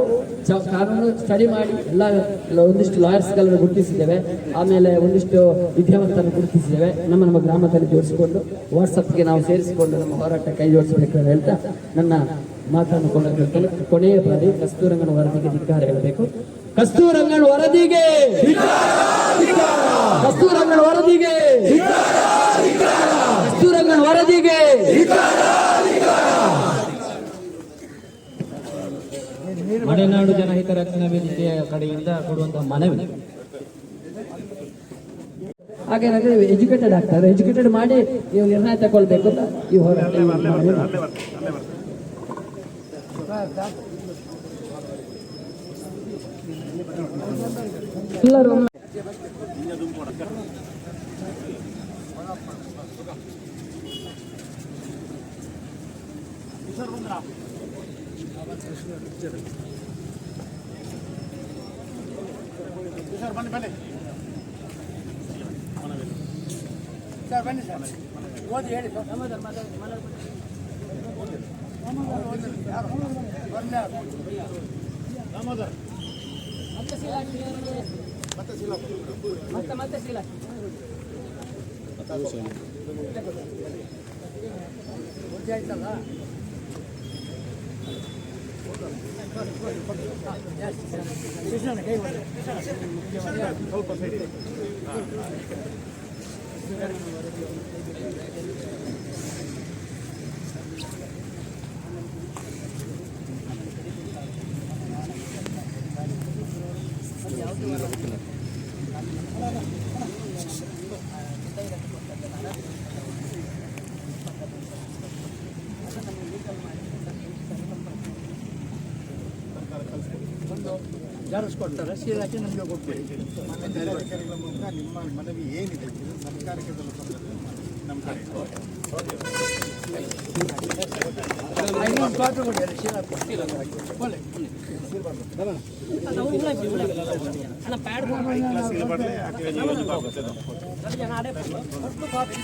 ಕಾನೂನು ಸ್ಟಡಿ ಮಾಡಿ ಎಲ್ಲ ಒಂದಿಷ್ಟು ಲಾಯರ್ಸ್ಗಳನ್ನು ಗುರುತಿಸಿದ್ದೇವೆ. ಆಮೇಲೆ ಒಂದಿಷ್ಟು ವಿದ್ಯಾವಂತರನ್ನು ಗುರುತಿಸಿದ್ದೇವೆ. ನಮ್ಮ ನಮ್ಮ ಗ್ರಾಮದಲ್ಲಿ ಜೋಡಿಸಿಕೊಂಡು ವಾಟ್ಸಪ್ಗೆ ನಾವು ಸೇರಿಸಿಕೊಂಡು ನಮ್ಮ ಹೋರಾಟ ಕೈ ಜೋಡಿಸಬೇಕು ಅಂತ ಹೇಳ್ತಾ ನನ್ನ ಮಾತನ್ನು ಕೊಂಡು ಕೊನೆಯ ಬಾರಿ ಕಸ್ತೂರಂಗನ ವರದಿಗೆ ಧಿಕ್ಕಾರ ಹೇಳಬೇಕು. ಕಸ್ತೂರಂಗನ ವರದಿಗೆ ಕಸ್ತೂರಂಗನ ವರದಿಗೆ ಕಸ್ತೂರಂಗನ ವರದಿಗೆ ಮಲೆನಾಡು ಜನಹಿತ ರಕ್ಷಣಾ ವೇದಿಕೆಯ ಕಡೆಯಿಂದ ಕೊಡುವಂತಹ ಮನವಿ ಹಾಗೆ ಎಜುಕೇಟೆಡ್ ಆಗ್ತಾರೆ ಎಜುಕೇಟೆಡ್ ಮಾಡಿ ನೀವು ನಿರ್ಣಯ ತಗೊಳ್ಬೇಕು ಅಂತ ಈ ಹೋರಾಟ. ಎಲ್ಲರೂ ಸರ್ ಬನ್ನಿ ಸರ್ ಓದಿ ಹೇಳಿ ಸರ್ ಯಾರು? ಬರ್ಲಿ ಯಾರು? ಮತ್ತೆ ಮತ್ತೆ ಶೀಲ ಓದಿ ಆಯ್ತಲ್ಲ ಕೃಷ್ಣನ ಕೈ ಕೊಡಿ. ಜೆರಾಕ್ಸ್ ಕೊಡ್ತಾರೆ ನಮಗೆ ಕೊಡ್ತೀವಿ ಜಿಲ್ಲಾಧಿಕಾರಿಗಳ ಮೂಲಕ ನಿಮ್ಮ ಮನವಿ ಏನಿದೆ ಇದು ಸರ್ಕಾರಕ್ಕೆ ತಲುಪುತ್ತದೆ ನಮ್ಮ ಕಡೆ ಇನ್ನೊಂದು ಕಾಪಿ ಕೊಡಿ ಅಲ್ಲಿ ಸೀಲ್ ಹಾಕಿ ಒಳ್ಳೆ ಸಿಲ್ಬರ್ಲೆ ಹಾಕಿ ಕಾಪಿ